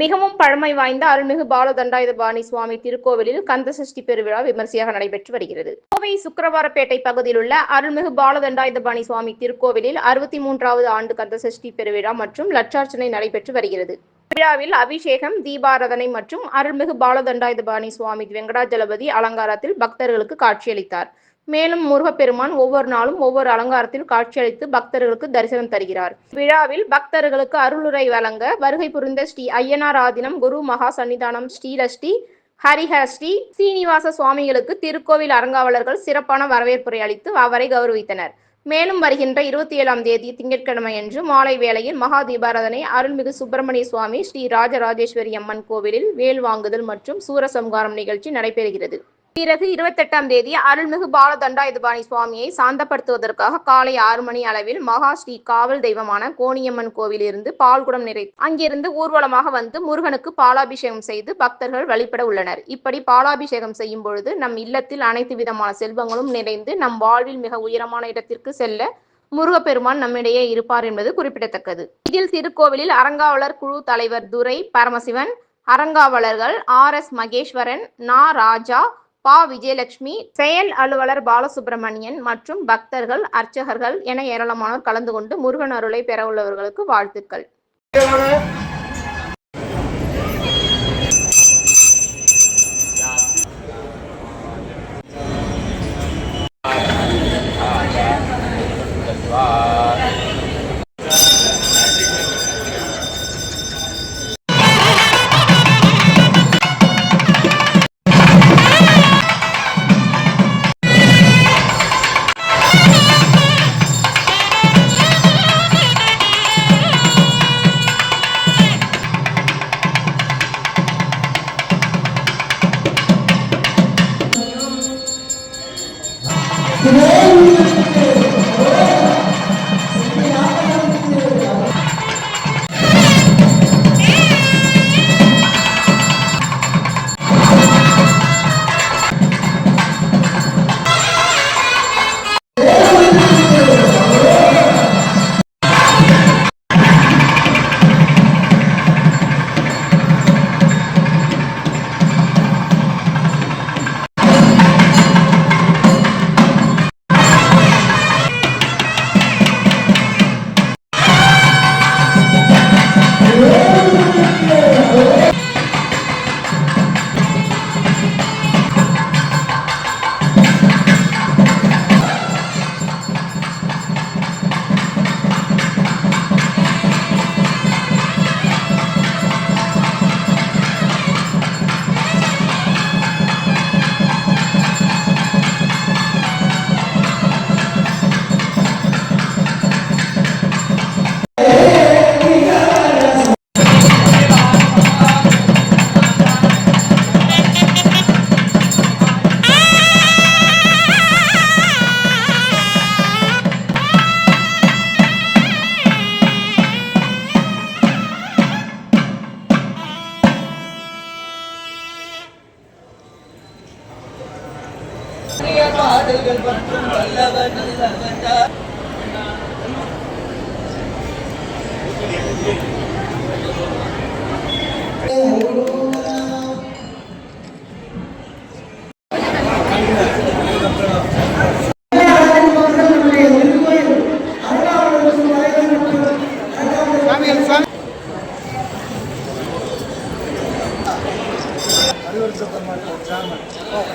மிகவும் பழமை வாய்ந்த அருள்மிகு பாலதண்டாயுதபாணி சுவாமி திருக்கோவிலில் கந்த சஷ்டி பெருவிழா விமர்சையாக நடைபெற்று வருகிறது. கோவை சுக்கரவாரப்பேட்டை பகுதியில் உள்ள அருள்மிகு பாலதண்டாயுதபாணி சுவாமி திருக்கோவிலில் அறுபத்தி மூன்றாவது ஆண்டு கந்த சஷ்டி பெருவிழா மற்றும் லட்சார்ச்சனை நடைபெற்று வருகிறது. விழாவில் அபிஷேகம் தீபாராதனை மற்றும் அருள்மிகு பாலதண்டாயுதபாணி சுவாமி வெங்கடாஜலபதி அலங்காரத்தில் பக்தர்களுக்கு காட்சியளித்தார். மேலும் முருகப்பெருமான் ஒவ்வொரு நாளும் ஒவ்வொரு அலங்காரத்தில் காட்சியளித்து பக்தர்களுக்கு தரிசனம் தருகிறார். விழாவில் பக்தர்களுக்கு அருளுரை வழங்க வருகை புரிந்த ஸ்ரீ ஐயனார் ஆதினம் குரு மகா சன்னிதானம் ஸ்ரீலஸ்ரீ ஹரிஹர ஸ்ரீ சீனிவாச சுவாமிகளுக்கு திருக்கோவில் அறங்காவலர்கள் சிறப்பான வரவேற்புரை அளித்து அவரை கௌரவித்தனர். மேலும் வருகின்ற இருபத்தி ஏழாம் தேதி திங்கட்கிழமையன்று மாலை வேளையில் மகா தீபாராதனை அருள்மிகு சுப்பிரமணிய சுவாமி ஸ்ரீ ராஜராஜேஸ்வரி அம்மன் கோவிலில் வேல் வாங்குதல் மற்றும் சூரசம்காரம் நிகழ்ச்சி நடைபெறுகிறது. பிறகு இருபத்தெட்டாம் தேதி அருள்மிகு பாலதண்டாயுதபாணி சுவாமியை சாந்தப்படுத்துவதற்காக காலை ஆறு மணி அளவில் மகா ஸ்ரீ காவல் தெய்வமான கோணியம்மன் கோவிலிருந்து பால்குடம் நிறை அங்கிருந்து ஊர்வலமாக வந்து முருகனுக்கு பாலாபிஷேகம் செய்து பக்தர்கள் வழிபட உள்ளனர். இப்படி பாலாபிஷேகம் செய்யும் பொழுது நம் இல்லத்தில் அனைத்து விதமான செல்வங்களும் நிறைந்து நம் வாழ்வில் மிக உயரமான இடத்திற்கு செல்ல முருகப்பெருமான் நம்மிடையே இருப்பார் என்பது குறிப்பிடத்தக்கது. இதில் திருக்கோவிலில் அறங்காவலர் குழு தலைவர் துரை பரமசிவன் அறங்காவலர்கள் ஆர் எஸ் மகேஸ்வரன் நா ராஜா பா விஜயலட்சுமி செயல் அலுவலர் பாலசுப்பிரமணியன் மற்றும் பக்தர்கள் அர்ச்சகர்கள் என ஏராளமானோர் கலந்து கொண்டு முருகன் அருளை பெற உள்ளவர்களுக்கு வாழ்த்துக்கள் பாடல்கள் மற்றும் நல்லவன் நல்லவன்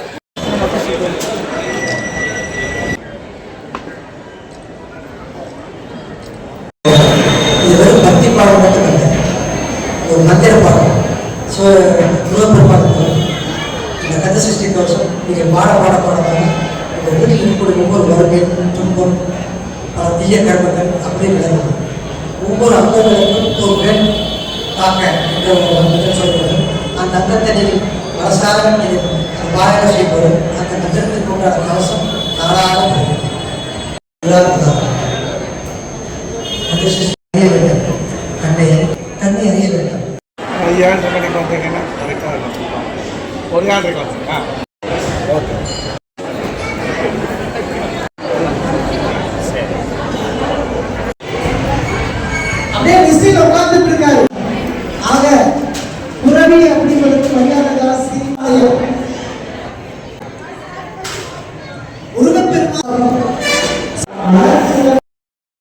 இது பாடம் மட்டும் இல்லை ஒரு மந்திர பாடம் ஸோ முருகப்பெருமானுக்கு இந்த கந்த சஷ்டி தோஷம் நீங்கள் பாட பாட பாட பாட உங்கள் வீட்டில் இருக்கக்கூடிய ஒவ்வொரு வறுமை துன்பம் பல தீய கர்மங்கள் அப்படியே விளங்கும். ஒவ்வொரு அங்கங்களுக்கும் ஒரு பெண் தாக்க என்ற ஒரு மந்திரம் சொல்வது அந்த அங்கத்தை நீங்கள் மனசார நீங்கள் பாராயணம் செய்யும்போது அந்த மந்திரத்திற்கு உண்டான கவசம் நாளாக கிடைக்கும். இதுதான் உறவி அப்படிங்கிறது மரியாதை ஜாஸ்தி.